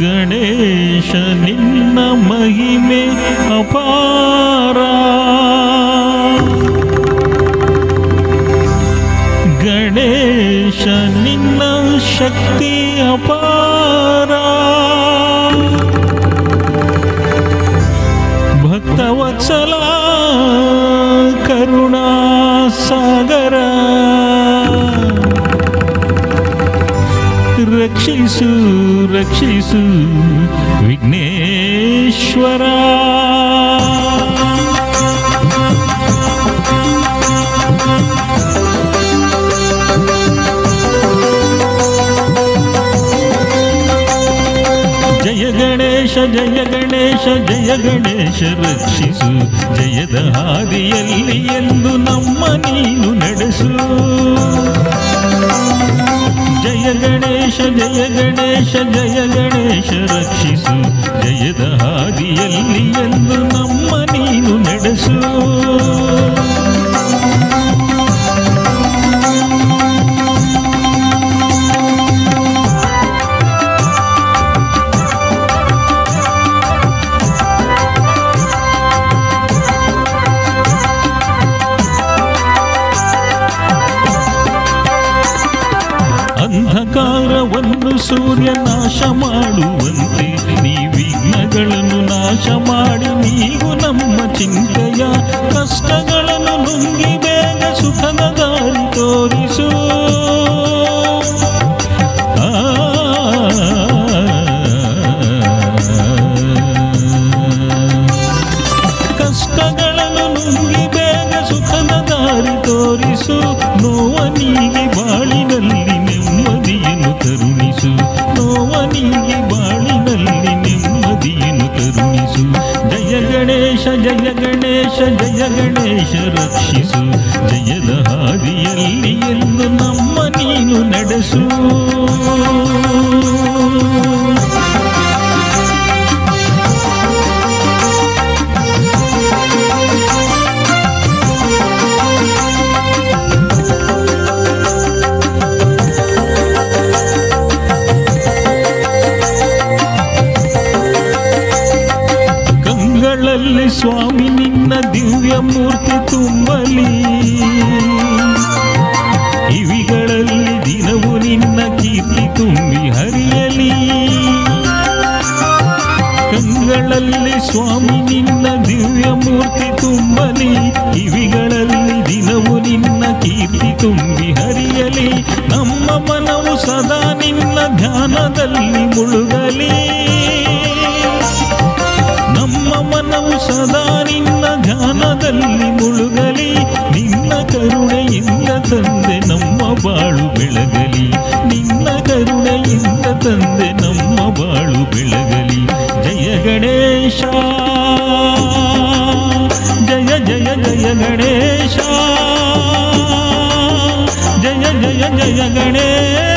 ಗಣೇಶ ನಿನ್ನ ಮಹಿಮೆ ಅಪಾರ ಗಣೇಶ ನಿನ್ನ ಶಕ್ತಿ ಅಪಾರ ರಕ್ಷಿಸು ರಕ್ಷಿಸು ವಿಘ್ನೇಶ್ವರ. ಜಯ ಗಣೇಶ ಜಯ ಗಣೇಶ ಜಯ ಗಣೇಶ ರಕ್ಷಿಸು. ಜಯದ ಹಾದಿಯಲ್ಲಿ ಎಂದು ನಮ್ಮ ನೀನು ನಡೆಸು. ಗಣೇಶ ಜಯ ಗಣೇಶ ಜಯ ಗಣೇಶ ರಕ್ಷಿಸು ಜಯದ ಹಾದಿಯಲ್ಲಿ ಎಂದು ನಮ್ಮ ನೀನು ನಡೆಸು. ಅಂಧಕಾರವನ್ನು ಸೂರ್ಯ ನಾಶ ಮಾಡುವಂತೆ ನೀ ವಿಘ್ನಗಳನ್ನು ನಾಶ ಮಾಡಿ ನೀವು ನಮ್ಮ ಚಿಂತೆಯ ಕಷ್ಟಗಳನ್ನು ನುಂಗಿ ಬೇಗ ಸುಖದ ದಾರಿ ತೋರಿಸು ಆ ಕಷ್ಟಗಳನ್ನು ನುಂಗಿ ಬೇಗ ಸುಖದ ದಾರಿ ತೋರಿಸು ನೋವನಿಗೆ ಬಾಳಿನಲ್ಲಿ ಜಯ ಗಣೇಶ ಜಯ ಗಣೇಶ ರಕ್ಷಿಸು. ಜಯದ ಹಾದಿಯಲ್ಲಿ ಎಂದು ನಮ್ಮ ನೀನು ನಡೆಸು. ಕಂಗಳಲ್ಲಿ ಸ್ವಾಮಿ ನಿನ್ನ ದಿವ್ಯ ಮೂರ್ತಿ ತುಂಬಲಿ. ಕಿವಿಗಳಲ್ಲಿ ದಿನವು ನಿನ್ನ ಕೀರ್ತಿ ತುಂಬಿ ಹರಿಯಲಿ. ಕಂಗಳಲ್ಲಿ ಸ್ವಾಮಿ ನಿನ್ನ ದಿವ್ಯ ಮೂರ್ತಿ ತುಂಬಲಿ. ಕಿವಿಗಳಲ್ಲಿ ದಿನವು ನಿನ್ನ ಕೀರ್ತಿ ತುಂಬಿ ಹರಿಯಲಿ. ನಮ್ಮ ಮನವು ಸದಾ ನಿನ್ನ ಧ್ಯಾನದಲ್ಲಿ ಮುಳುಗಲಿ. ಕರುಣೆಯಿಂದ ತಂದೆ ನಮ್ಮ ಬಾಳು ಬೆಳಗಲಿ. ನಿನ್ನ ಕರುಣೆಯಿಂದ ತಂದೆ ನಮ್ಮ ಬಾಳು ಬೆಳಗಲಿ. ಜಯ ಗಣೇಶ, ಜಯ ಜಯ ಜಯ ಗಣೇಶ, ಜಯ ಜಯ ಜಯ ಗಣೇಶ.